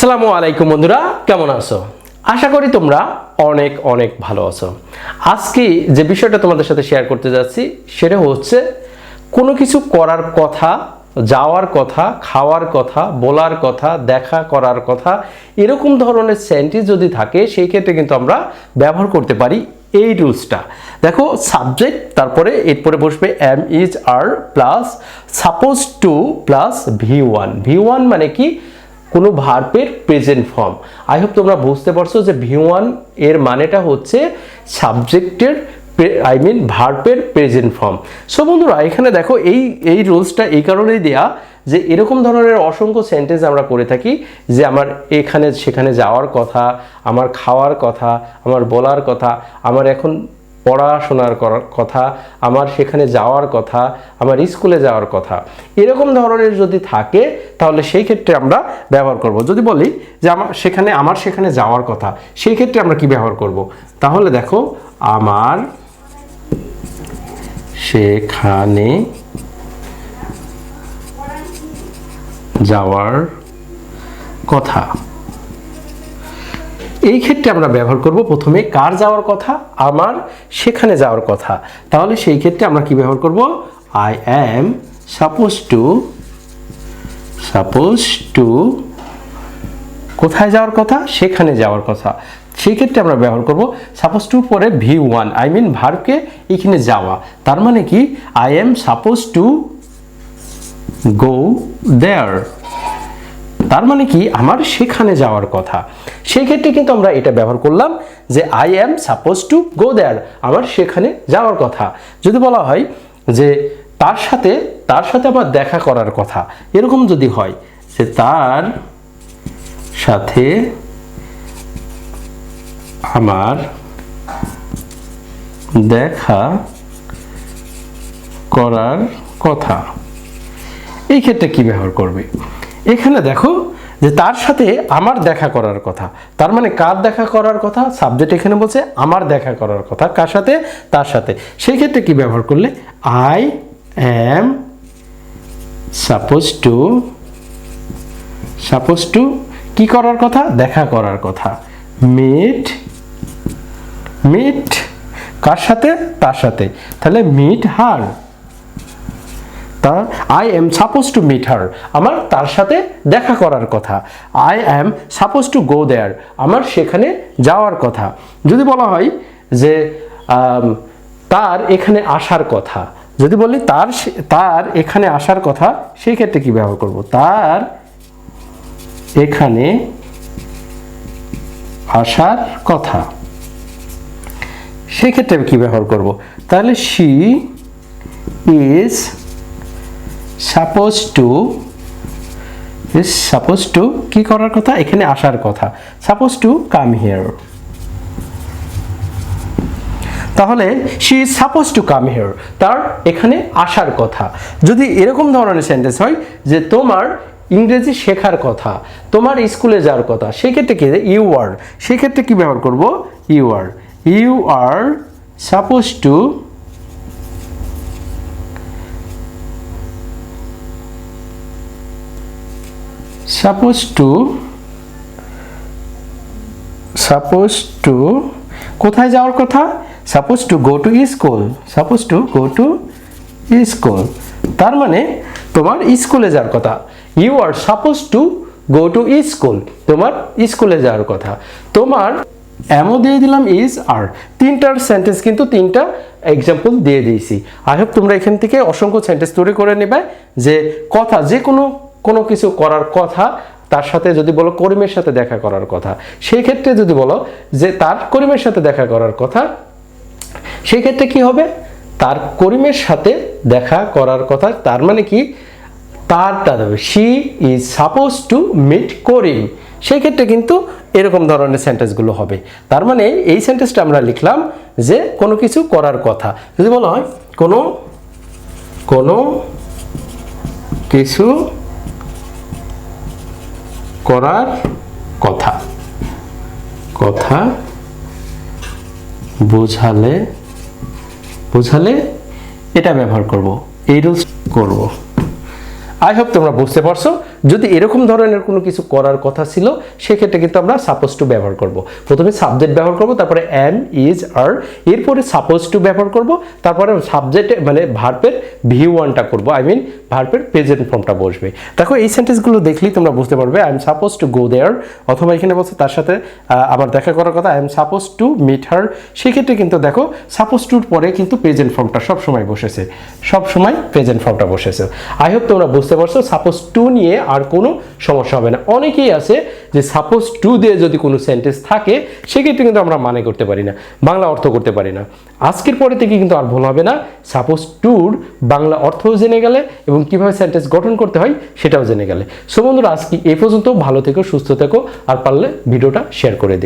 আসসালামু আলাইকুম বন্ধুরা, কেমন আছো? আশা করি তোমরা অনেক অনেক ভালো আছো। আজকে যে বিষয়টা তোমাদের সাথে শেয়ার করতে যাচ্ছি, সেটা হচ্ছে কোনো কিছু করার কথা, যাওয়ার কথা, খাওয়ার কথা, বলার কথা, দেখা করার কথা, এরকম ধরনের সেন্টেন্স যদি থাকে, সেই ক্ষেত্রে কিন্তু আমরা ব্যবহার করতে পারি এই রুলসটা দেখো সাবজেক্ট তারপরে এরপরে বসবে am is are plus suppose to plus V one V one মানে কি? কোনো ভার্বের প্রেজেন্ট ফর্ম আই হোপ তোমরা বুঝতে পারছ যে ভি ওয়ানের মানেটা হচ্ছে সাবজেক্টের আই মিন ভার্বের প্রেজেন্ট ফর্ম সো বন্ধুরা, এখানে দেখো এই এই রুলসটা এই কারণেই দেয়া যে এরকম ধরনের অসংখ্য সেন্টেন্স আমরা করে থাকি যে আমার এখানে, সেখানে যাওয়ার কথা, আমার খাওয়ার কথা, আমার বলার কথা, আমার এখন পড়াশোনার কথা, আমার সেখানে যাওয়ার কথা, আমার স্কুলে যাওয়ার কথা, এরকম ধরনের যদি থাকে, তাহলে সেই ক্ষেত্রে আমরা ব্যবহার করব। যদি বলি যে আমার সেখানে আমার সেখানে যাওয়ার কথা, সেই ক্ষেত্রে আমরা কি ব্যবহার করব? তাহলে দেখো, আমার সেখানে যাওয়ার কথা। এই ক্ষেত্রে আমরা ব্যবহার করব প্রথমে কার যাওয়ার কথা, আমার সেখানে যাওয়ার কথা। তাহলে সেই ক্ষেত্রে আমরা কি ব্যবহার করব? I am suppose to suppose to কোথায় যাওয়ার কথা? সেখানে যাওয়ার কথা। সেই ক্ষেত্রে আমরা ব্যবহার করব সাপোজ টু পরে ভি ওয়ান আই মিন ভার্বকে এখানে যাওয়া। তার মানে কি? I am suppose to go there তার মানে কি? আমার সেখানে যাওয়ার কথা। সেই ক্ষেত্রে কিন্তু আমরা এটা ব্যবহার করলাম যে I am suppose to go there আমার সেখানে যাওয়ার কথা। যদি বলা হয় যে তার সাথে তার সাথে আমার দেখা করার কথা, এরকম যদি হয়, যে তার সাথে আমার দেখা করার কথা। এই ক্ষেত্রে কি ব্যবহার করবে? এখানে দেখো যে তার সাথে আমার দেখা করার কথা। তার মানে কার দেখা করার কথা? সাবজেক্ট এখানে বলছে আমার দেখা করার কথা। কার সাথে? তার সাথে। সেই ক্ষেত্রে কি ব্যবহার করলে? I am suppose to suppose to কি করার কথা? দেখা করার কথা। মিট মিট কার সাথে? তার সাথে। তাহলে মিট হার তা I am suppose to meet her আমার তার সাথে দেখা করার কথা। I am suppose to go there আমার সেখানে যাওয়ার কথা। যদি বলা হয় যে তার এখানে আসার কথা। যদি বলি তার তার এখানে আসার কথা, সেই ক্ষেত্রে কি ব্যবহার করব? তার এখানে আসার কথা। সেই ক্ষেত্রে আমি কি ব্যবহার করব? তাহলে she is suppose to is suppose to কি করার কথা? এখানে আসার কথা। Suppose to come here. তাহলে she is suppose to come here. তার এখানে আসার কথা। যদি এরকম ধরনের সেন্টেন্স হয় যে তোমার ইংরেজি শেখার কথা, তোমার স্কুলে যাওয়ার কথা, সেক্ষেত্রে কি? You are. সেক্ষেত্রে কি ব্যবহার করব? You are. You are suppose to suppose to suppose to কোথায় যাওয়ার কথা? Suppose to go to school suppose to go to school তার মানে তোমার স্কুলে যাওয়ার কথা। You are suppose to go to school তোমার স্কুলে যাওয়ার কথা। তোমার এমও দিয়ে দিলাম ইজ আর তিনটার সেন্টেন্স কিন্তু তিনটা এক্সাম্পল দিয়ে দিয়েছি। আই হোপ তোমরা এখান থেকে অসংখ্য সেন্টেন্স তৈরি করে নেবে যে কথা, যে কোনো কোনো কিছু করার কথা, তার সাথে যদি বলো করিমের সাথে দেখা করার কথা, সেই ক্ষেত্রে যদি বলো যে তার করিমের সাথে দেখা করার কথা, সেই ক্ষেত্রে কি হবে? তার করিমের সাথে দেখা করার কথা, তার মানে কি? তারটা দেবে she is suppose to meet Karim. সেই ক্ষেত্রে কিন্তু এরকম ধরনের সেন্টেন্সগুলো হবে। তার মানে এই সেন্টেন্সটা আমরা লিখলাম যে কোনো কিছু করার কথা। যদি বলা হয় কোনো কোনো কিছু করার কথা। কথা বোঝালে বোঝালে এটা ব্যবহার করব। এই রুলস করব। আই হোপ তোমরা বুঝতে পারছ। যদি এরকম ধরনের কোনো কিছু করার কথা ছিল, সেক্ষেত্রে কিন্তু আমরা সাপোজ টু ব্যবহার করব। প্রথমে সাবজেক্ট ব্যবহার করব, তারপরে এম ইজ আর এরপরে সাপোজ টু ব্যবহার করব, তারপরে সাবজেক্টে মানে ভার্বের ভি ওয়ানটা করব। আই মিন ভার্বের প্রেজেন্ট ফর্মটা বসবে। দেখো, এই সেন্টেন্সগুলো দেখলেই তোমরা বুঝতে পারবে I am suppose to go there অথবা এখানে বলছে তার সাথে আমার দেখা করার কথা I am suppose to meet her সেক্ষেত্রে কিন্তু দেখো সাপোজ টুর পরে কিন্তু প্রেজেন্ট ফর্মটা সব সময় বসেছে। সব সময় প্রেজেন্ট ফর্মটা বসেছে। আই হোপ তোমরা বুঝতে পারছ? সাপোজ টু নিয়ে আর কোনো সমস্যা হবে না। অনেকেই আছে যে সাপোজ টু দিয়ে যদি কোনো সেন্টেন্স থাকে, সেক্ষেত্রে কিন্তু আমরা মানে করতে পারি না, বাংলা অর্থ করতে পারি না। আজকের পরে থেকে কিন্তু আর ভুল হবে না। সাপোজ টুর বাংলা অর্থও জেনে গেলে এবং কীভাবে সেন্টেন্স গঠন করতে হয় সেটাও জেনে গেলে। সো বন্ধুরা, আজকে এ পর্যন্ত। ভালো থেকো, সুস্থ থেকো, আর পারলে ভিডিওটা শেয়ার করে দিই